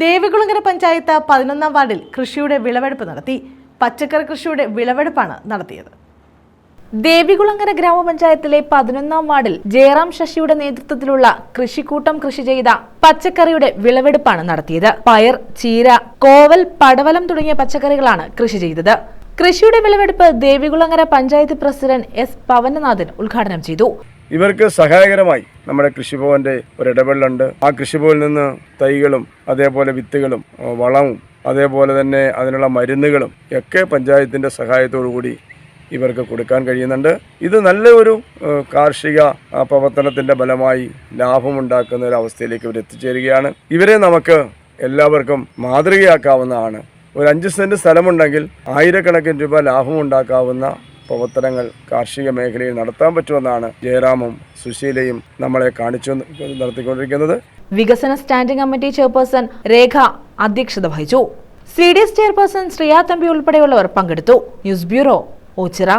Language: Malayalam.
ദേവികുളങ്ങര പഞ്ചായത്ത് പതിനൊന്നാം വാർഡിൽ കൃഷിയുടെ വിളവെടുപ്പ് നടത്തി. പച്ചക്കറി കൃഷിയുടെ വിളവെടുപ്പാണ് നടത്തിയത്. ദേവികുളങ്ങര ഗ്രാമപഞ്ചായത്തിലെ പതിനൊന്നാം വാർഡിൽ ജയറാം ശശിയുടെ നേതൃത്വത്തിലുള്ള കൃഷിക്കൂട്ടം കൃഷി ചെയ്ത പച്ചക്കറിയുടെ വിളവെടുപ്പാണ് നടത്തിയത്. പയർ ചീര കോവൽ പടവലം തുടങ്ങിയ പച്ചക്കറികളാണ് കൃഷി ചെയ്തത്. കൃഷിയുടെ വിളവെടുപ്പ് ദേവികുളങ്ങര പഞ്ചായത്ത് പ്രസിഡന്റ് എസ് പവനനാഥൻ ഉദ്ഘാടനം ചെയ്തു. ഇവർക്ക് സഹായകരമായി നമ്മുടെ കൃഷിഭവന്റെ ഒരു ഇടപെടലുണ്ട് ആ കൃഷിഭവനിൽ നിന്ന് തൈകളും അതേപോലെ വിത്തുകളും വളവും അതേപോലെ തന്നെ അതിനുള്ള മരുന്നുകളും ഒക്കെ പഞ്ചായത്തിന്റെ കൂടി ഇവർക്ക് കൊടുക്കാൻ കഴിയുന്നുണ്ട്. ഇത് നല്ലൊരു കാർഷിക പ്രവർത്തനത്തിന്റെ ഫലമായി ലാഭമുണ്ടാക്കുന്ന ഒരു അവസ്ഥയിലേക്ക് ഇവർ എത്തിച്ചേരുകയാണ്. ഇവരെ നമുക്ക് എല്ലാവർക്കും മാതൃകയാക്കാവുന്നതാണ്. ഒരു അഞ്ച് സെന്റ് സ്ഥലമുണ്ടെങ്കിൽ ആയിരക്കണക്കിന് രൂപ ലാഭമുണ്ടാക്കാവുന്ന പ്രവർത്തനങ്ങൾ കാർഷിക മേഖലയിൽ നടത്താൻ പറ്റുമെന്നാണ് ജയറാമും സുശീലയും നമ്മളെ കാണിച്ചു നടത്തിക്കൊണ്ടിരിക്കുന്നത്. വികസന സ്റ്റാൻഡിംഗ് കമ്മിറ്റി ചെയർപേഴ്സൺ രേഖ അധ്യക്ഷത വഹിച്ചു. C D S chairperson Sreeya Thampi ഉൾപ്പെടെയുള്ളവർ പങ്കെടുത്തു. News bureau Ochira.